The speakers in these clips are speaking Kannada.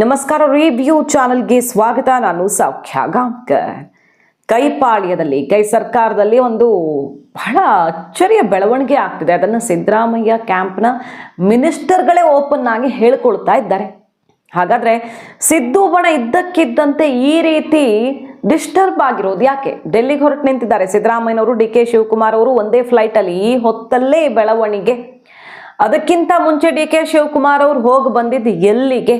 ನಮಸ್ಕಾರ ರಿವ್ಯೂ ಚಾನೆಲ್ಗೆ ಸ್ವಾಗತ. ನಾನು ಸೌಖ್ಯ ಗಾಂವ್ಕರ್ ಕೈಪಾಳ್ಯದಲ್ಲಿ, ಕೈ ಸರ್ಕಾರದಲ್ಲಿ ಒಂದು ಬಹಳ ಅಚ್ಚರಿಯ ಬೆಳವಣಿಗೆ ಆಗ್ತಿದೆ. ಅದನ್ನು ಸಿದ್ದರಾಮಯ್ಯ ಕ್ಯಾಂಪ್ನ ಮಿನಿಸ್ಟರ್ಗಳೇ ಓಪನ್ ಆಗಿ ಹೇಳ್ಕೊಳ್ತಾ ಇದ್ದಾರೆ. ಹಾಗಾದರೆ ಸಿದ್ದು ಬಣ ಇದ್ದಕ್ಕಿದ್ದಂತೆ ಈ ರೀತಿ ಡಿಸ್ಟರ್ಬ್ ಆಗಿರೋದು ಯಾಕೆ? ಡೆಲ್ಲಿಗೆ ಹೊರಟು ನಿಂತಿದ್ದಾರೆ ಸಿದ್ದರಾಮಯ್ಯನವರು, ಡಿ ಕೆ ಶಿವಕುಮಾರ್ ಅವರು ಒಂದೇ ಫ್ಲೈಟಲ್ಲಿ ಈ ಹೊತ್ತಲ್ಲೇ ಬೆಳವಣಿಗೆ. ಅದಕ್ಕಿಂತ ಮುಂಚೆ ಡಿ ಕೆ ಶಿವಕುಮಾರ್ ಅವರು ಹೋಗಿ ಬಂದಿದ್ದು ಎಲ್ಲಿಗೆ?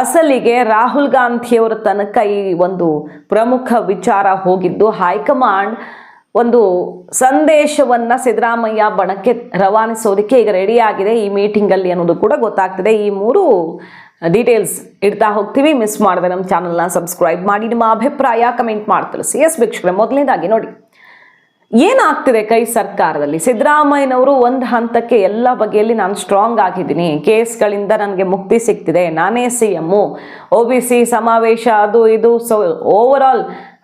ಅಸಲಿಗೆ ರಾಹುಲ್ ಗಾಂಧಿಯವರ ತನಕ ಈ ಒಂದು ಪ್ರಮುಖ ವಿಚಾರ ಹೋಗಿದ್ದು, ಹೈಕಮಾಂಡ್ ಒಂದು ಸಂದೇಶವನ್ನ ಸಿದ್ದರಾಮಯ್ಯ ಬಣಕ್ಕೆ ರವಾನಿಸೋದಕ್ಕೆ ಈಗ ರೆಡಿಯಾಗಿದೆ ಈ ಮೀಟಿಂಗಲ್ಲಿ ಅನ್ನೋದು ಕೂಡ ಗೊತ್ತಾಗ್ತದೆ. ಈ ಮೂರು ಡೀಟೇಲ್ಸ್ ಇಡ್ತಾ ಹೋಗ್ತೀವಿ. ಮಿಸ್ ಮಾಡಿದೆ ನಮ್ಮ ಚಾನಲ್ನ ಸಬ್ಸ್ಕ್ರೈಬ್ ಮಾಡಿ. ನಿಮ್ಮ ಅಭಿಪ್ರಾಯ ಕಮೆಂಟ್ ಮಾಡಿ ಸಿ ಎಸ್ ವೀಕ್ಷಕರೇ, ಮೊದಲನೇದಾಗಿ ನೋಡಿ. ಏನಾಗ್ತಿದೆ ಕೈ ಸರ್ಕಾರದಲ್ಲಿ? ಸಿದ್ದರಾಮಯ್ಯನವರು ಒಂದು ಹಂತಕ್ಕೆ ಎಲ್ಲ ಬಗೆಯಲ್ಲಿ ನಾನು ಸ್ಟ್ರಾಂಗ್ ಆಗಿದ್ದೀನಿ. ಕೇಸ್ಗಳಿಂದ ನನಗೆ ಮುಕ್ತಿ ಸಿಗ್ತಿದೆ. ನಾನೇ C M O B C ಸಮಾವೇಶ, ಅದು ಇದು ಸೊ ಓವರ್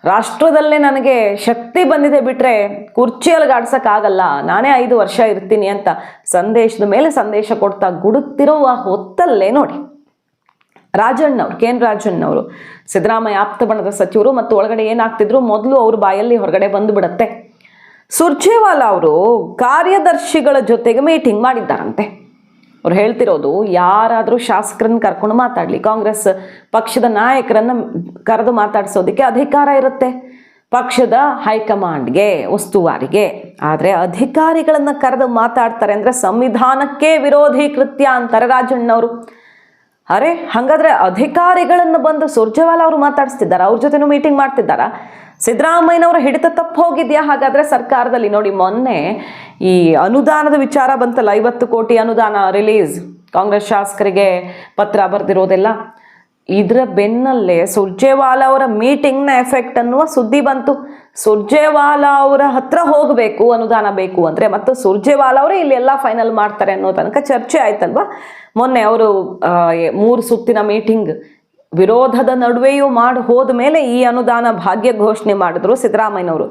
ರಾಷ್ಟ್ರದಲ್ಲೇ ನನಗೆ ಶಕ್ತಿ ಬಂದಿದೆ ಬಿಟ್ಟರೆ ಕುರ್ಚಿಯಲ್ಲಿ ಗಾಡ್ಸೋಕ್ಕಾಗಲ್ಲ ನಾನೇ ಐದು ವರ್ಷ ಇರ್ತೀನಿ ಅಂತ ಸಂದೇಶದ ಮೇಲೆ ಸಂದೇಶ ಕೊಡ್ತಾ ಗುಡುತ್ತಿರುವ ಹೊತ್ತಲ್ಲೇ ನೋಡಿ. ರಾಜಣ್ಣವ್ರು, ಕೆ ಎನ್ ರಾಜಣ್ಣವರು, ಸಿದ್ದರಾಮಯ್ಯ ಆಪ್ತ ಬಣದ ಸಚಿವರು ಮತ್ತು ಒಳಗಡೆ ಏನಾಗ್ತಿದ್ರು ಮೊದಲು ಅವ್ರ ಬಾಯಲ್ಲಿ ಹೊರಗಡೆ ಬಂದು ಬಿಡತ್ತೆ ಸುರ್ಜೇವಾಲಾ ಅವರು ಕಾರ್ಯದರ್ಶಿಗಳ ಜೊತೆಗೆ ಮೀಟಿಂಗ್ ಮಾಡಿದ್ದಾರಂತೆ. ಅವ್ರು ಹೇಳ್ತಿರೋದು, ಯಾರಾದರೂ ಶಾಸಕರನ್ನ ಕರ್ಕೊಂಡು ಮಾತಾಡಲಿ, ಕಾಂಗ್ರೆಸ್ ಪಕ್ಷದ ನಾಯಕರನ್ನು ಕರೆದು ಮಾತಾಡಿಸೋದಕ್ಕೆ ಅಧಿಕಾರ ಇರುತ್ತೆ. ಪಕ್ಷದ ಹೈಕಮಾಂಡ್ಗೆ, ಉಸ್ತುವಾರಿಗೆ. ಆದರೆ ಅಧಿಕಾರಿಗಳನ್ನು ಕರೆದು ಮಾತಾಡ್ತಾರೆ ಅಂದರೆ ಸಂವಿಧಾನಕ್ಕೆ ವಿರೋಧಿ ಕೃತ್ಯ ಅಂತಾರೆ ರಾಜಣ್ಣವರು. ಅರೆ, ಹಾಗಾದ್ರೆ ಅಧಿಕಾರಿಗಳನ್ನು ಬಂದು ಸುರ್ಜೇವಾಲಾ ಅವರು ಮಾತಾಡಿಸ್ತಿದ್ದಾರೆ? ಅವ್ರ ಜೊತೆನೂ ಮೀಟಿಂಗ್ ಮಾಡ್ತಿದ್ದಾರಾ? ಸಿದ್ದರಾಮಯ್ಯನವರ ಹಿಡಿತ ತಪ್ಪು ಹೋಗಿದೆಯಾ? ಹಾಗಾದ್ರೆ ಸರ್ಕಾರದಲ್ಲಿ ನೋಡಿ, ಮೊನ್ನೆ ಈ ಅನುದಾನದ ವಿಚಾರ ಬಂತಲ್ಲ, ಐವತ್ತು ಕೋಟಿ ಅನುದಾನ ರಿಲೀಸ್, ಕಾಂಗ್ರೆಸ್ ಶಾಸಕರಿಗೆ ಪತ್ರ ಬರೆದಿರೋದೆಲ್ಲ. ಇದರ ಬೆನ್ನಲ್ಲೇ ಸುರ್ಜೇವಾಲಾ ಅವರ ಮೀಟಿಂಗ್ನ ಎಫೆಕ್ಟ್ ಅನ್ನುವ ಸುದ್ದಿ ಬಂತು. ಸುರ್ಜೇವಾಲಾ ಅವರ ಹತ್ರ ಹೋಗಬೇಕು, ಅನುದಾನ ಬೇಕು ಅಂದರೆ, ಮತ್ತು ಸುರ್ಜೇವಾಲಾ ಅವರೇ ಇಲ್ಲಿ ಎಲ್ಲ ಫೈನಲ್ ಮಾಡ್ತಾರೆ ಅನ್ನೋ ತನಕ ಚರ್ಚೆ ಆಯ್ತಲ್ವಾ? ಮೊನ್ನೆ ಅವರು ಮೂರು ಸುತ್ತಿನ ಮೀಟಿಂಗ್ ವಿರೋಧದ ನಡುವೆಯೂ ಮಾಡಿ ಹೋದ ಮೇಲೆ ಈ ಅನುದಾನ ಭಾಗ್ಯ ಘೋಷಣೆ ಮಾಡಿದ್ರು ಸಿದ್ದರಾಮಯ್ಯನವರು.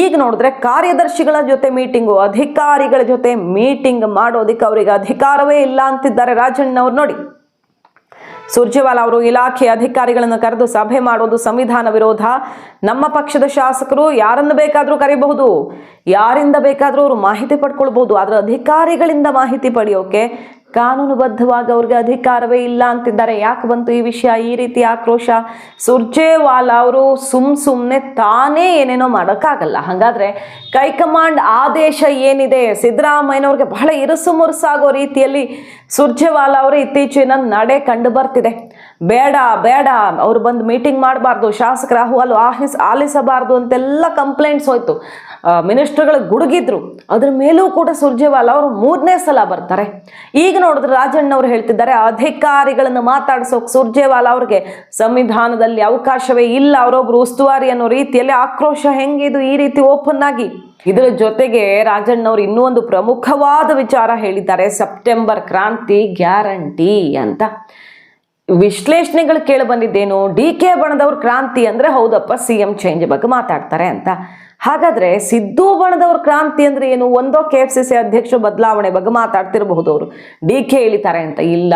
ಈಗ ನೋಡಿದ್ರೆ ಕಾರ್ಯದರ್ಶಿಗಳ ಜೊತೆ ಮೀಟಿಂಗು ಅಧಿಕಾರಿಗಳ ಜೊತೆ ಮೀಟಿಂಗ್ ಮಾಡೋದಕ್ಕೆ ಅವರಿಗೆ ಅಧಿಕಾರವೇ ಇಲ್ಲ ಅಂತಿದ್ದಾರೆ ರಾಜಣ್ಣವ್ರು ನೋಡಿ. ಸುರ್ಜೇವಾಲಾ ಅವರು ಇಲಾಖೆ ಅಧಿಕಾರಿಗಳನ್ನು ಕರೆದು ಸಭೆ ಮಾಡೋದು ಸಂವಿಧಾನ ವಿರೋಧ. ನಮ್ಮ ಪಕ್ಷದ ಶಾಸಕರು ಯಾರನ್ನು ಬೇಕಾದರೂ ಕರಿಬಹುದು, ಯಾರಿಂದ ಬೇಕಾದರೂ ಅವರು ಮಾಹಿತಿ ಪಡ್ಕೊಳ್ಬಹುದು, ಆದರೆ ಅಧಿಕಾರಿಗಳಿಂದ ಮಾಹಿತಿ ಪಡೆಯೋಕೆ ಕಾನೂನುಬದ್ಧವಾಗಿ ಅವ್ರಿಗೆ ಅಧಿಕಾರವೇ ಇಲ್ಲ ಅಂತಿದ್ದಾರೆ. ಯಾಕೆ ಬಂತು ಈ ವಿಷಯ? ಈ ರೀತಿ ಆಕ್ರೋಶ? ಸುರ್ಜೇವಾಲಾ ಅವರು ಸುಮ್ ಸುಮ್ಮನೆ ತಾನೇ ಏನೇನೋ ಮಾಡೋಕ್ಕಾಗಲ್ಲ. ಹಾಗಾದರೆ ಕೈಕಮಾಂಡ್ ಆದೇಶ ಏನಿದೆ? ಸಿದ್ದರಾಮಯ್ಯನವ್ರಿಗೆ ಬಹಳ ಇರುಸು ಮುರುಸಾಗೋ ರೀತಿಯಲ್ಲಿ ಸುರ್ಜೇವಾಲಾ ಅವರು ಇತ್ತೀಚಿನ ನಡೆ ಕಂಡು ಬರ್ತಿದೆ. ಬೇಡ ಬೇಡ, ಅವ್ರು ಬಂದು ಮೀಟಿಂಗ್ ಮಾಡಬಾರ್ದು, ಶಾಸಕರ ರಾಹುಲ್ ಆಹಿಸ್ ಆಲಿಸಬಾರ್ದು ಅಂತೆಲ್ಲ ಕಂಪ್ಲೇಂಟ್ಸ್ ಹೋಯ್ತು. ಮಿನಿಸ್ಟರ್ಗಳು ಗುಡುಗಿದ್ರು. ಅದ್ರ ಮೇಲೂ ಕೂಡ ಸುರ್ಜೇವಾಲಾ ಅವರು ಮೂರನೇ ಸಲ ಬರ್ತಾರೆ. ಈಗ ನೋಡಿದ್ರೆ ರಾಜಣ್ಣ ಅವರು ಹೇಳ್ತಿದ್ದಾರೆ, ಅಧಿಕಾರಿಗಳನ್ನು ಮಾತಾಡ್ಸೋಕೆ ಸುರ್ಜೇವಾಲಾ ಅವ್ರಿಗೆ ಸಂವಿಧಾನದಲ್ಲಿ ಅವಕಾಶವೇ ಇಲ್ಲ. ಅವರೊಬ್ರು ಉಸ್ತುವಾರಿ ಅನ್ನೋ ರೀತಿಯಲ್ಲಿ ಆಕ್ರೋಶ ಹೆಂಗಿದು ಈ ರೀತಿ ಓಪನ್ ಆಗಿ? ಇದರ ಜೊತೆಗೆ ರಾಜಣ್ಣವ್ರು ಇನ್ನೂ ಒಂದು ಪ್ರಮುಖವಾದ ವಿಚಾರ ಹೇಳಿದ್ದಾರೆ. ಸೆಪ್ಟೆಂಬರ್ ಕ್ರಾಂತಿ ಗ್ಯಾರಂಟಿ ಅಂತ. ವಿಶ್ಲೇಷಣೆಗಳು ಕೇಳಿ ಬಂದಿದ್ದೇನು? ಡಿ ಕೆ ಬಣದವ್ರ ಕ್ರಾಂತಿ ಅಂದ್ರೆ ಹೌದಪ್ಪ, ಸಿ ಎಂ ಚೇಂಜ್ ಬಗ್ಗೆ ಮಾತಾಡ್ತಾರೆ ಅಂತ. ಹಾಗಾದ್ರೆ ಸಿದ್ದು ಬಣದವ್ರ ಕ್ರಾಂತಿ ಅಂದ್ರೆ ಏನು? ಒಂದೋ ಕೆ ಎಫ್ ಸಿ ಸಿ ಅಧ್ಯಕ್ಷ ಬದಲಾವಣೆ ಬಗ್ಗೆ ಮಾತಾಡ್ತಿರಬಹುದು ಅವರು ಡಿ ಕೆ ಇಳಿತಾರೆ ಅಂತ. ಇಲ್ಲ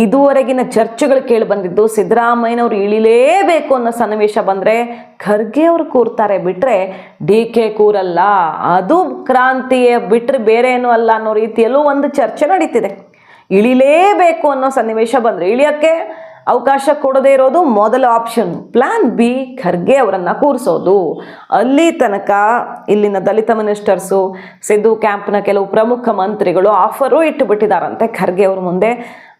ಇದುವರೆಗಿನ ಚರ್ಚೆಗಳು ಕೇಳಿ ಬಂದಿದ್ದು ಸಿದ್ದರಾಮಯ್ಯನವರು ಇಳಿಲೇಬೇಕು ಅನ್ನೋ ಸನ್ನಿವೇಶ ಬಂದರೆ ಖರ್ಗೆ ಅವರು ಕೂರ್ತಾರೆ. ಬಿಟ್ಟರೆ ಡಿ ಕೆ ಕೂರಲ್ಲ. ಅದು ಕ್ರಾಂತಿಯೇ ಬಿಟ್ಟರೆ ಬೇರೆ ಏನೂ ಅಲ್ಲ ಅನ್ನೋ ರೀತಿಯಲ್ಲೂ ಒಂದು ಚರ್ಚೆ ನಡೀತಿದೆ. ಇಳಿಲೇಬೇಕು ಅನ್ನೋ ಸನ್ನಿವೇಶ ಬಂದರೆ ಇಳಿಯೋಕ್ಕೆ ಅವಕಾಶ ಕೊಡದೇ ಇರೋದು ಮೊದಲ ಆಪ್ಷನ್ ಪ್ಲಾನ್ ಬಿ ಖರ್ಗೆ ಅವರನ್ನ ಕೂರಿಸೋದು. ಅಲ್ಲಿ ತನಕ ಇಲ್ಲಿನ ದಲಿತ ಮಿನಿಸ್ಟರ್ಸು, ಸಿದ್ದು ಕ್ಯಾಂಪ್ನ ಕೆಲವು ಪ್ರಮುಖ ಮಂತ್ರಿಗಳು ಆಫರು ಇಟ್ಟುಬಿಟ್ಟಿದ್ದಾರಂತೆ ಖರ್ಗೆ ಅವ್ರ ಮುಂದೆ.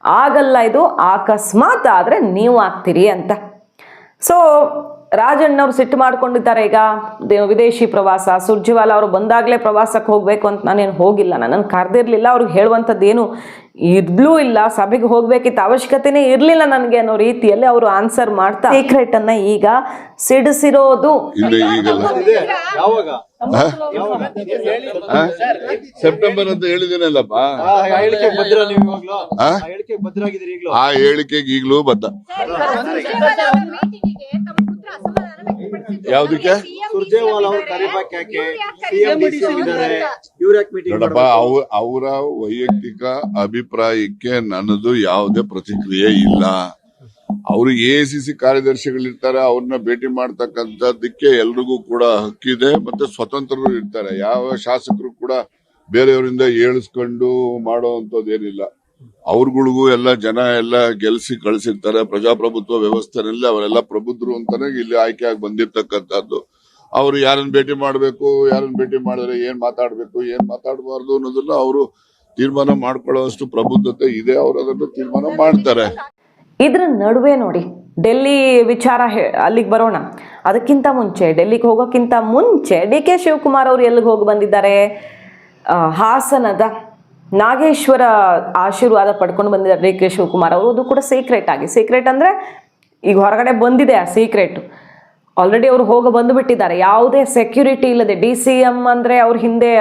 ಆಗಲ್ಲ ಇದು ಅಕಸ್ಮಾತ್ ಆದರೆ ನೀವು ಆಗ್ತೀರಿ ಅಂತ. ಸೊ ರಾಜಣ್ಣವ್ರು ಸಿಟ್ಟು ಮಾಡ್ಕೊಂಡಿದ್ದಾರೆ ಈಗ. ವಿದೇಶಿ ಪ್ರವಾಸ ಸುರ್ಜಿವಾಲ ಅವರು ಬಂದಾಗಲೇ ಪ್ರವಾಸಕ್ಕೆ ಹೋಗಬೇಕು ಅಂತ ನಾನೇನು ಹೋಗಿಲ್ಲ. ನಾನು ಕರೆದಿರಲಿಲ್ಲ ಅವ್ರಿಗೆ ಹೇಳುವಂಥದ್ದು ಏನು ಇರ್ಲೂ ಇಲ್ಲ. ಸಭೆಗೆ ಹೋಗಬೇಕಿತ್ತು ಅವಶ್ಯಕತೆನೇ ಇರಲಿಲ್ಲ ನನಗೆ ಅನ್ನೋ ರೀತಿಯಲ್ಲಿ ಅವರು ಆನ್ಸರ್ ಮಾಡ್ತಾ ಸೀಕ್ರೆಟ್ ಅನ್ನ ಈಗ ಸಿಡಿಸಿರೋದು. ಸೆಪ್ಟೆಂಬರ್ ಅಂತ ಹೇಳಿದ್ದೀನಲ್ಲಪ್ಪ? ಆ ಹೇಳಿಕೆಗೆ ಈಗಲೂ ಬದ್ಧ ಯಾವ್ದಕ್ಕೆ? ನೋಡಪ್ಪ ಅವ ಅವರ ವೈಯಕ್ತಿಕ ಅಭಿಪ್ರಾಯಕ್ಕೆ ನನ್ನದು ಯಾವುದೇ ಪ್ರತಿಕ್ರಿಯೆ ಇಲ್ಲ. ಅವರು ಎ ಸಿ ಸಿ ಕಾರ್ಯದರ್ಶಿಗಳಿರ್ತಾರೆ, ಅವ್ರನ್ನ ಭೇಟಿ ಮಾಡ್ತಕ್ಕಂಥದ್ದಕ್ಕೆ ಎಲ್ರಿಗೂ ಕೂಡ ಹಕ್ಕಿದೆ ಮತ್ತೆ ಸ್ವತಂತ್ರರು ಇರ್ತಾರೆ. ಯಾವ ಶಾಸಕರು ಕೂಡ ಬೇರೆಯವರಿಂದ ಏಳಿಸ್ಕೊಂಡು ಮಾಡೋ ಏನಿಲ್ಲ ಅವ್ರಗಳಿಗೂ ಎಲ್ಲ ಜನ ಎಲ್ಲ ಗೆಲ್ಸಿ ಕಳ್ಸಿರ್ತಾರೆ. ಪ್ರಜಾಪ್ರಭುತ್ವ ವ್ಯವಸ್ಥೆನಲ್ಲಿ ಅವರೆಲ್ಲ ಪ್ರಬುದ್ಧರು ಅಂತಾನೆ ಇಲ್ಲಿ ಆಯ್ಕೆ ಆಗಿ ಬಂದಿರ್ತಕ್ಕಂಥದ್ದು. ಅವ್ರು ಯಾರನ್ನ ಭೇಟಿ ಮಾಡಬೇಕು, ಯಾರನ್ನ ಭೇಟಿ ಮಾಡಿದ್ರೆ ಏನ್ ಮಾತಾಡ್ಬೇಕು, ಏನ್ ಮಾತಾಡಬಾರ್ದು ಅನ್ನೋದನ್ನ ಅವರು ತೀರ್ಮಾನ ಮಾಡ್ಕೊಳ್ಳೋಷ್ಟು ಪ್ರಬುದ್ಧತೆ ಇದೆ. ಅವ್ರು ಅದನ್ನು ತೀರ್ಮಾನ ಮಾಡ್ತಾರೆ. ಇದ್ರ ನಡುವೆ ನೋಡಿ, ಡೆಲ್ಲಿ ವಿಚಾರ ಹೇ- ಅಲ್ಲಿಗೆ ಬರೋಣ. ಅದಕ್ಕಿಂತ ಮುಂಚೆ, ಡೆಲ್ಲಿಗೆ ಹೋಗೋಕ್ಕಿಂತ ಮುಂಚೆ, ಡಿ ಕೆ ಶಿವಕುಮಾರ್ ಅವರು ಎಲ್ಲಿಗೆ ಹೋಗಿ ಬಂದಿದ್ದಾರೆ? ಹಾಸನದ ನಾಗೇಶ್ವರ ಆಶೀರ್ವಾದ ಪಡ್ಕೊಂಡು ಬಂದಿದ್ದಾರೆ ಡಿ ಕೆ ಶಿವಕುಮಾರ್ ಅವರು. ಅದು ಕೂಡ ಸೀಕ್ರೆಟ್ ಆಗಿ. ಸೀಕ್ರೆಟ್ ಅಂದರೆ ಈಗ ಹೊರಗಡೆ ಬಂದಿದೆ ಆ ಸೀಕ್ರೆಟು ಆಲ್ರೆಡಿ ಅವರು ಹೋಗಿ ಬಂದುಬಿಟ್ಟಿದ್ದಾರೆ. ಯಾವುದೇ ಸೆಕ್ಯೂರಿಟಿ ಇಲ್ಲದೆ ಡಿ ಸಿ ಎಂ ಅಂದರೆ ಅವ್ರ ಹಿಂದೆ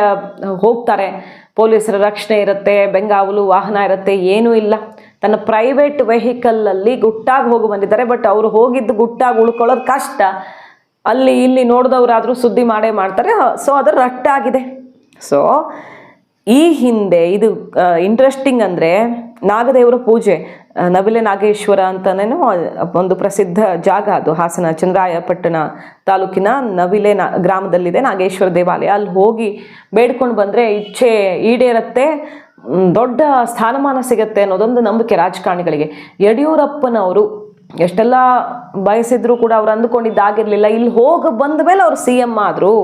ಹೋಗ್ತಾರೆ. ಪೊಲೀಸರ ರಕ್ಷಣೆ ಇರುತ್ತೆ, ಬೆಂಗಾವಲು ವಾಹನ ಇರುತ್ತೆ, ಏನೂ ಇಲ್ಲ. ತನ್ನ ಪ್ರೈವೇಟ್ ವೆಹಿಕಲಲ್ಲಿ ಗುಟ್ಟಾಗಿ ಹೋಗಿ ಬಂದಿದ್ದಾರೆ. ಬಟ್ ಅವರು ಹೋಗಿದ್ದು ಗುಟ್ಟಾಗಿ ಉಳ್ಕೊಳ್ಳೋದು ಕಷ್ಟ. ಅಲ್ಲಿ ಇಲ್ಲಿ ನೋಡಿದವರಾದರೂ ಸುದ್ದಿ ಮಾಡೇ ಮಾಡ್ತಾರೆ. ಸೊ ಅದು ರಟ್ಟಾಗಿದೆ. ಸೊ ಈ ಹಿಂದೆ ಇದು ಇಂಟ್ರೆಸ್ಟಿಂಗ್ ಅಂದರೆ ನಾಗದೇವರ ಪೂಜೆ. ನವಿಲೆ ನಾಗೇಶ್ವರ ಅಂತನೇನೋ ಒಂದು ಪ್ರಸಿದ್ಧ ಜಾಗ ಅದು, ಹಾಸನ ಚಂದ್ರಾಯಪಟ್ಟಣ ತಾಲೂಕಿನ ನವಿಲೆ ನಾ, ಗ್ರಾಮದಲ್ಲಿದೆ ನಾಗೇಶ್ವರ ದೇವಾಲಯ. ಅಲ್ಲಿ ಹೋಗಿ ಬೇಡ್ಕೊಂಡು ಬಂದರೆ ಇಚ್ಛೆ ಈಡೇರತ್ತೆ ದೊಡ್ಡ ಸ್ಥಾನಮಾನ ಸಿಗತ್ತೆ ಅನ್ನೋದೊಂದು ನಂಬಿಕೆ ರಾಜಕಾರಣಿಗಳಿಗೆ. ಯಡಿಯೂರಪ್ಪನವರು ಎಷ್ಟೆಲ್ಲ ಬಯಸಿದ್ರು ಕೂಡ ಅವ್ರು ಅಂದುಕೊಂಡಿದ್ದಾಗಿರಲಿಲ್ಲ. ಇಲ್ಲಿ ಹೋಗಿ ಬಂದ ಮೇಲೆ ಅವ್ರು ಸಿ ಎಂ ಆದರು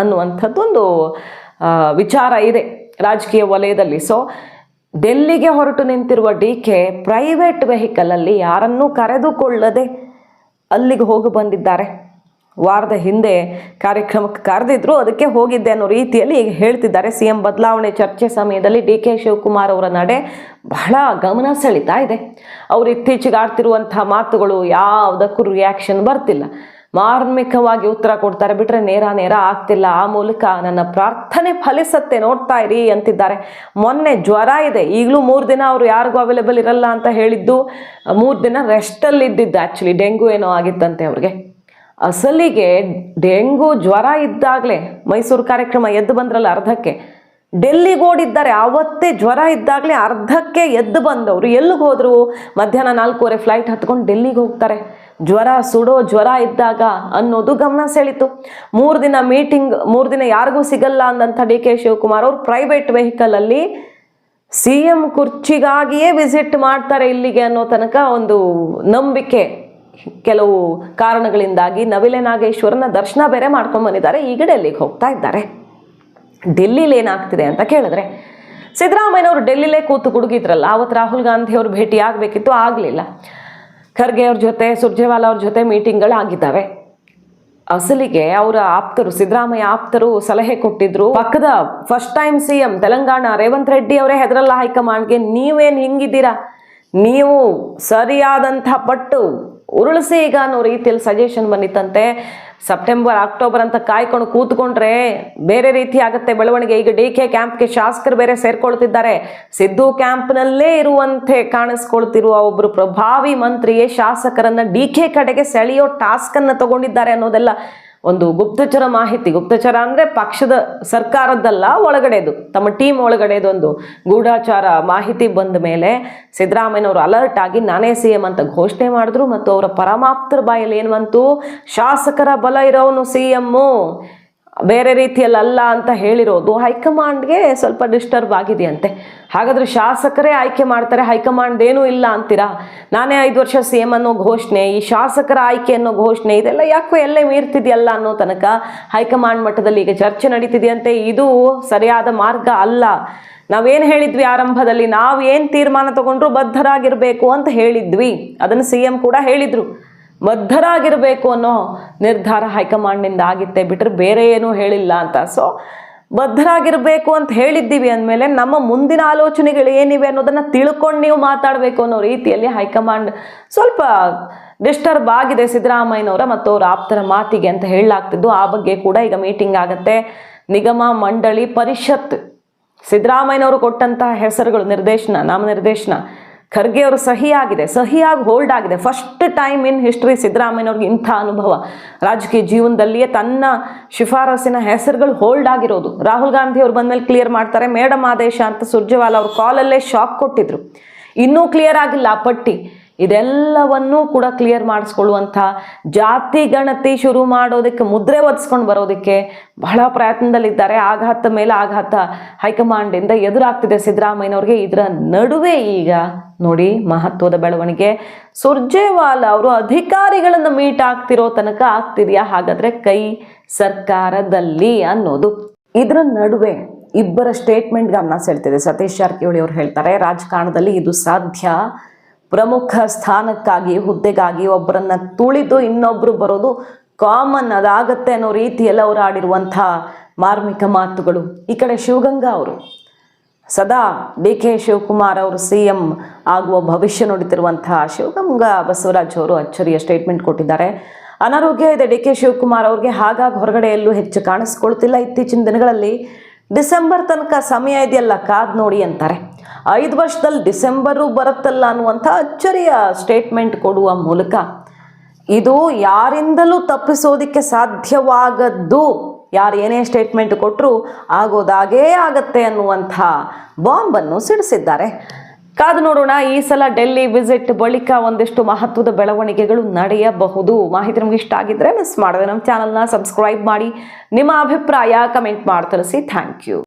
ಅನ್ನುವಂಥದ್ದೊಂದು ವಿಚಾರ ಇದೆ ರಾಜಕೀಯ ವಲಯದಲ್ಲಿ. ಸೊ ಡೆಲ್ಲಿಗೆ ಹೊರಟು ನಿಂತಿರುವ ಡಿ ಕೆ ಪ್ರೈವೇಟ್ ವೆಹಿಕಲಲ್ಲಿ ಯಾರನ್ನೂ ಕರೆದುಕೊಳ್ಳದೆ ಅಲ್ಲಿಗೆ ಹೋಗಿ ಬಂದಿದ್ದಾರೆ. ವಾರದ ಹಿಂದೆ ಕಾರ್ಯಕ್ರಮಕ್ಕೆ ಕರೆದಿದ್ರು, ಅದಕ್ಕೆ ಹೋಗಿದ್ದೆ ಅನ್ನೋ ರೀತಿಯಲ್ಲಿ ಈಗ ಹೇಳ್ತಿದ್ದಾರೆ. ಸಿ ಎಂ ಬದಲಾವಣೆ ಚರ್ಚೆ ಸಮಯದಲ್ಲಿ ಡಿ ಕೆ ಶಿವಕುಮಾರ್ ಅವರ ನಡೆ ಬಹಳ ಗಮನ ಸೆಳೀತಾ ಇದೆ. ಅವರು ಇತ್ತೀಚೆಗೆ ಆಡ್ತಿರುವಂತಹ ಮಾತುಗಳು ಯಾವುದಕ್ಕೂ ರಿಯಾಕ್ಷನ್ ಬರ್ತಿಲ್ಲ. ಮಾರ್ಮಿಕವಾಗಿ ಉತ್ತರ ಕೊಡ್ತಾರೆ. ಬಿಟ್ರೆ ನೇರ ನೇರ ಆಗ್ತಿಲ್ಲ. ಆ ಮೂಲಕ ನನ್ನ ಪ್ರಾರ್ಥನೆ ಫಲಿಸತ್ತೆ. ನೋಡ್ತಾ ಇರಿ ಅಂತಿದ್ದಾರೆ. ಮೊನ್ನೆ ಜ್ವರ ಇದೆ. ಈಗಲೂ ಮೂರು ದಿನ ಅವರು ಯಾರಿಗೂ ಅವೈಲೇಬಲ್ ಇರಲ್ಲ ಅಂತ ಹೇಳಿದ್ದು, ಮೂರು ದಿನ ರೆಸ್ಟಲ್ಲಿ ಇದ್ದಿದ್ದು. ಆ್ಯಕ್ಚುಲಿ ಡೆಂಗು ಏನೋ ಆಗಿತ್ತಂತೆ ಅವ್ರಿಗೆ. ಅಸಲಿಗೆ ಡೆಂಗು ಜ್ವರ ಇದ್ದಾಗಲೇ ಮೈಸೂರು ಕಾರ್ಯಕ್ರಮ ಎದ್ದು ಬಂದ್ರಲ್ಲ ಅರ್ಧಕ್ಕೆ. ಡೆಲ್ಲಿಗೆ ಓಡಿದ್ದಾರೆ. ಆವತ್ತೇ ಜ್ವರ ಇದ್ದಾಗಲೇ ಅರ್ಧಕ್ಕೆ ಎದ್ದು ಬಂದವರು. ಎಲ್ಲಿಗೆ ಹೋದರು? ಮಧ್ಯಾಹ್ನ ನಾಲ್ಕೂವರೆ ಫ್ಲೈಟ್ ಹತ್ಕೊಂಡು ಡೆಲ್ಲಿಗೆ ಹೋಗ್ತಾರೆ. ಜ್ವರ ಸುಡೋ ಜ್ವರ ಇದ್ದಾಗ ಅನ್ನೋದು ಗಮನ ಸೆಳೀತು ಮೂರು ದಿನ ಮೀಟಿಂಗ್ ಮೂರು ದಿನ ಯಾರಿಗೂ ಸಿಗಲ್ಲ ಅಂದಂಥ ಡಿ ಕೆ ಶಿವಕುಮಾರ್ ಅವರು ಪ್ರೈವೇಟ್ ವೆಹಿಕಲಲ್ಲಿ ಸಿ ಎಂ ಕುರ್ಚಿಗಾಗಿಯೇ ವಿಸಿಟ್ ಮಾಡ್ತಾರೆ ಇಲ್ಲಿಗೆ ಅನ್ನೋ ತನಕ ಒಂದು ನಂಬಿಕೆ ಕೆಲವು ಕಾರಣಗಳಿಂದಾಗಿ ನವಿಲೆ ನಾಗೇಶ್ವರನ ದರ್ಶನ ಬೇರೆ ಮಾಡ್ಕೊಂಡು ಬಂದಿದ್ದಾರೆ ಈಗ ಡೆಲ್ಲಿಗೆ ಹೋಗ್ತಾ ಇದ್ದಾರೆ. ಡೆಲ್ಲಿಲಿ ಏನಾಗ್ತಿದೆ ಅಂತ ಕೇಳಿದ್ರೆ ಸಿದ್ದರಾಮಯ್ಯನವರು ಡೆಲ್ಲಿಲೇ ಕೂತು ಗುಡುಗಿದ್ರಲ್ಲ, ಅವತ್ತು ರಾಹುಲ್ ಗಾಂಧಿ ಅವರು ಭೇಟಿ ಆಗಬೇಕಿತ್ತು ಆಗಲಿಲ್ಲ. ಖರ್ಗೆ ಅವ್ರ ಜೊತೆ, ಸುರ್ಜೇವಾಲ ಅವ್ರ ಜೊತೆ ಮೀಟಿಂಗ್ಗಳು ಆಗಿದ್ದಾವೆ ಅಸಲಿಗೆ ಅವರ ಆಪ್ತರು, ಸಿದ್ದರಾಮಯ್ಯ ಆಪ್ತರು ಸಲಹೆ ಕೊಟ್ಟಿದ್ರು. ಪಕ್ಕದ first time C M Telangana Revanth Reddy ಅವರೇ ಹೆದರಲ್ಲ ಹೈಕಮಾಂಡ್ಗೆ, ನೀವೇನು ಹಿಂಗಿದ್ದೀರಾ? ನೀವು ಸರಿಯಾದಂಥ ಪಟ್ಟು ಉರುಳಿಸಿ ಈಗ ಅನ್ನೋ ರೀತಿಯಲ್ಲಿ ಸಜೆಷನ್ ಬಂದಿತ್ತಂತೆ. ಸೆಪ್ಟೆಂಬರ್, ಅಕ್ಟೋಬರ್ ಅಂತ ಕಾಯ್ಕೊಂಡು ಕೂತ್ಕೊಂಡ್ರೆ ಬೇರೆ ರೀತಿ ಆಗುತ್ತೆ ಬೆಳವಣಿಗೆ. ಈಗ ಡಿ ಕೆ ಕ್ಯಾಂಪ್ಗೆ ಶಾಸಕರು ಬೇರೆ ಸೇರ್ಕೊಳ್ತಿದ್ದಾರೆ. ಸಿದ್ದು ಕ್ಯಾಂಪ್ನಲ್ಲೇ ಇರುವಂತೆ ಕಾಣಿಸ್ಕೊಳ್ತಿರುವ ಒಬ್ಬರು ಪ್ರಭಾವಿ ಮಂತ್ರಿಯೇ ಶಾಸಕರನ್ನ ಡಿ ಕೆ ಕಡೆಗೆ ಸೆಳೆಯೋ ಟಾಸ್ಕ್ ಅನ್ನ ತಗೊಂಡಿದ್ದಾರೆ ಅನ್ನೋದೆಲ್ಲ ಒಂದು ಗುಪ್ತಚರ ಮಾಹಿತಿ, ಗುಪ್ತಚರ ಅಂದ್ರೆ ಪಕ್ಷದ ಸರ್ಕಾರದ್ದಲ್ಲ, ಒಳಗಡೆದು. ತಮ್ಮ ಟೀಮ್ ಒಳಗಡೆದು ಒಂದು ಗೂಢಾಚಾರ ಮಾಹಿತಿ ಬಂದ ಮೇಲೆ ಸಿದ್ದರಾಮಯ್ಯನವರು ಅಲರ್ಟ್ ಆಗಿ, ನಾನೇ ಸಿ ಎಂ ಅಂತ ಘೋಷಣೆ ಮಾಡಿದ್ರು ಮತ್ತು ಅವರ ಪರಮಾಪ್ತರ ಬಾಯಲ್ಲಿ ಏನು ಬಂತು? ಶಾಸಕರ ಬಲ ಇರೋನು ಸಿ ಬೇರೆ ರೀತಿಯಲ್ಲಿ ಅಲ್ಲ ಅಂತ ಹೇಳಿರೋದು ಹೈಕಮಾಂಡ್ಗೆ ಸ್ವಲ್ಪ ಡಿಸ್ಟರ್ಬ್ ಆಗಿದೆಯಂತೆ. ಹಾಗಾದರೆ ಶಾಸಕರೇ ಆಯ್ಕೆ ಮಾಡ್ತಾರೆ, ಹೈಕಮಾಂಡ್ ಏನೂ ಇಲ್ಲ ಅಂತೀರಾ? ನಾನೇ ಐದು ವರ್ಷ ಸಿ ಎಂ ಅನ್ನೋ ಘೋಷಣೆ, ಈ ಶಾಸಕರ ಆಯ್ಕೆ ಅನ್ನೋ ಘೋಷಣೆ, ಇದೆಲ್ಲ ಯಾಕೋ ಎಲ್ಲೇ ಮೀರ್ತಿದೆಯಲ್ಲ ಅನ್ನೋ ತನಕ ಹೈಕಮಾಂಡ್ ಮಟ್ಟದಲ್ಲಿ ಈಗ ಚರ್ಚೆ ನಡೀತಿದೆಯಂತೆ. ಇದು ಸರಿಯಾದ ಮಾರ್ಗ ಅಲ್ಲ. ನಾವೇನು ಹೇಳಿದ್ವಿ ಆರಂಭದಲ್ಲಿ ನಾವು ಏನು ತೀರ್ಮಾನ ತಗೊಂಡ್ರು ಬದ್ಧರಾಗಿರಬೇಕು ಅಂತ ಹೇಳಿದ್ವಿ. ಅದನ್ನು ಸಿ ಕೂಡ ಹೇಳಿದ್ರು. ಬದ್ಧರಾಗಿರಬೇಕು ಅನ್ನೋ ನಿರ್ಧಾರ ಹೈಕಮಾಂಡ್ನಿಂದ ಆಗಿತ್ತೆ. ಬಿಟ್ಟರೆ ಬೇರೆ ಏನೂ ಹೇಳಿಲ್ಲ ಅಂತ. ಸೊ ಬದ್ಧರಾಗಿರಬೇಕು ಅಂತ ಹೇಳಿದ್ದೀವಿ ಅಂದಮೇಲೆ ನಮ್ಮ ಮುಂದಿನ ಆಲೋಚನೆಗಳು ಏನಿವೆ ಅನ್ನೋದನ್ನು ತಿಳ್ಕೊಂಡು ನೀವು ಮಾತಾಡಬೇಕು ಅನ್ನೋ ರೀತಿಯಲ್ಲಿ ಹೈಕಮಾಂಡ್ ಸ್ವಲ್ಪ ಡಿಸ್ಟರ್ಬ್ ಆಗಿದೆ ಸಿದ್ದರಾಮಯ್ಯನವರ ಮತ್ತು ಅವರ ಆಪ್ತರ ಮಾತಿಗೆ ಅಂತ ಹೇಳಲಾಗ್ತಿದ್ದು. ಆ ಬಗ್ಗೆ ಕೂಡ ಈಗ ಮೀಟಿಂಗ್ ಆಗುತ್ತೆ. ನಿಗಮ, ಮಂಡಳಿ, ಪರಿಷತ್. ಸಿದ್ದರಾಮಯ್ಯನವರು ಕೊಟ್ಟಂತಹ ಹೆಸರುಗಳು, ನಿರ್ದೇಶನ, ನಾಮನಿರ್ದೇಶನ ಖರ್ಗೆ ಅವರು ಸಹಿ ಆಗಿದೆ ಸಹಿಯಾಗಿ ಹೋಲ್ಡ್ ಆಗಿದೆ. ಫಸ್ಟ್ ಟೈಮ್ ಇನ್ ಹಿಸ್ಟ್ರಿ ಸಿದ್ದರಾಮಯ್ಯವ್ರಿಗೆ ಇಂಥ ಅನುಭವ. ರಾಜಕೀಯ ಜೀವನದಲ್ಲಿಯೇ ತನ್ನ ಶಿಫಾರಸಿನ ಹೆಸರುಗಳು ಹೋಲ್ಡ್ ಆಗಿರೋದು. ರಾಹುಲ್ ಗಾಂಧಿ ಅವ್ರು ಬಂದಮೇಲೆ ಕ್ಲಿಯರ್ ಮಾಡ್ತಾರೆ, ಮೇಡಮ್ ಆದೇಶ ಅಂತ ಸುರ್ಜೇವಾಲ ಅವ್ರ ಕಾಲಲ್ಲೇ ಶಾಕ್ ಕೊಟ್ಟಿದ್ರು. ಇನ್ನೂ ಕ್ಲಿಯರ್ ಆಗಿಲ್ಲ ಆ ಪಟ್ಟಿ. ಇದೆಲ್ಲವನ್ನೂ ಕೂಡ ಕ್ಲಿಯರ್ ಮಾಡಿಸ್ಕೊಳ್ಳುವಂಥ ಜಾತಿ ಗಣತಿ ಶುರು ಮಾಡೋದಕ್ಕೆ, ಮುದ್ರೆ ಒದಿಸ್ಕೊಂಡು ಬರೋದಕ್ಕೆ ಬಹಳ ಪ್ರಯತ್ನದಲ್ಲಿದ್ದಾರೆ. ಆಘಾತ ಮೇಲೆ ಆಘಾತ ಹೈಕಮಾಂಡಿಂದ ಎದುರಾಗ್ತಿದೆ ಸಿದ್ದರಾಮಯ್ಯನವ್ರಿಗೆ. ಇದರ ನಡುವೆ ಈಗ ನೋಡಿ ಮಹತ್ವದ ಬೆಳವಣಿಗೆ. ಸುರ್ಜೇವಾಲ ಅವರು ಅಧಿಕಾರಿಗಳನ್ನು ಮೀಟ್ ಆಗ್ತಿರೋ ತನಕ ಆಗ್ತಿದೆಯಾ? ಹಾಗಾದ್ರೆ ಕೈ ಸರ್ಕಾರದಲ್ಲಿ ಅನ್ನೋದು. ಇದರ ನಡುವೆ ಇಬ್ಬರ ಸ್ಟೇಟ್ಮೆಂಟ್ ಗಮನ ಸೆಳ್ತಿದೆ ಸತೀಶ್ ಜಾರಕಿಹೊಳಿ ಅವರು ಹೇಳ್ತಾರೆ, ರಾಜಕಾರಣದಲ್ಲಿ ಇದು ಸಾಧ್ಯ. ಪ್ರಮುಖ ಸ್ಥಾನಕ್ಕಾಗಿ, ಹುದ್ದೆಗಾಗಿ ಒಬ್ಬರನ್ನ ತುಳಿದು ಇನ್ನೊಬ್ರು ಬರೋದು ಕಾಮನ್ ಅದಾಗತ್ತೆ ಅನ್ನೋ ರೀತಿಯಲ್ಲಿ ಅವರು ಆಡಿರುವಂಥ ಮಾರ್ಮಿಕ ಮಾತುಗಳು. ಈ ಕಡೆ ಶಿವಗಂಗಾ ಅವರು, ಸದಾ ಡಿ ಕೆ ಶಿವಕುಮಾರ್ ಅವರು ಸಿ ಎಂ ಆಗುವ ಭವಿಷ್ಯ ನುಡಿತಿರುವಂತಹ ಶಿವಗಂಗಾ ಬಸವರಾಜ್ ಅವರು ಅಚ್ಚರಿಯ ಸ್ಟೇಟ್ಮೆಂಟ್ ಕೊಟ್ಟಿದ್ದಾರೆ. ಅನಾರೋಗ್ಯ ಇದೆ ಡಿ ಕೆ ಶಿವಕುಮಾರ್ ಅವ್ರಿಗೆ, ಹಾಗಾಗಿ ಹೊರಗಡೆಯಲ್ಲೂ ಹೆಚ್ಚು ಕಾಣಿಸ್ಕೊಳ್ತಿಲ್ಲ ಇತ್ತೀಚಿನ ದಿನಗಳಲ್ಲಿ. ಡಿಸೆಂಬರ್ ತನಕ ಸಮಯ ಇದೆಯಲ್ಲ ಕಾದ್ ನೋಡಿ ಅಂತಾರೆ. ಐದು ವರ್ಷದಲ್ಲಿ ಡಿಸೆಂಬರು ಬರುತ್ತಲ್ಲ ಅನ್ನುವಂಥ ಅಚ್ಚರಿಯ ಸ್ಟೇಟ್ಮೆಂಟ್ ಕೊಡುವ ಮೂಲಕ ಇದು ಯಾರಿಂದಲೂ ತಪ್ಪಿಸೋದಕ್ಕೆ ಸಾಧ್ಯವಾಗದ್ದು. ಯಾರು ಏನೇ ಸ್ಟೇಟ್ಮೆಂಟ್ ಕೊಟ್ಟರು ಆಗೋದಾಗೇ ಆಗತ್ತೆ ಅನ್ನುವಂಥ ಬಾಂಬನ್ನು ಸಿಡಿಸಿದ್ದಾರೆ. ಕಾದು ನೋಡೋಣ, ಈ ಸಲ ಡೆಲ್ಲಿ ವಿಸಿಟ್ ಬಳಿಕ ಒಂದಿಷ್ಟು ಮಹತ್ವದ ಬೆಳವಣಿಗೆಗಳು ನಡೆಯಬಹುದು. ಮಾಹಿತಿ ನಮ್ಗೆ ಇಷ್ಟ ಆಗಿದ್ರೆ ಮಿಸ್ ಮಾಡಿದ್ರೆ ನಮ್ಮ ಚಾನಲ್ನ ಸಬ್ಸ್ಕ್ರೈಬ್ ಮಾಡಿ. ನಿಮ್ಮ ಅಭಿಪ್ರಾಯ ಕಮೆಂಟ್ ಮಾಡಿ ತಿಳಿಸಿ. Thank you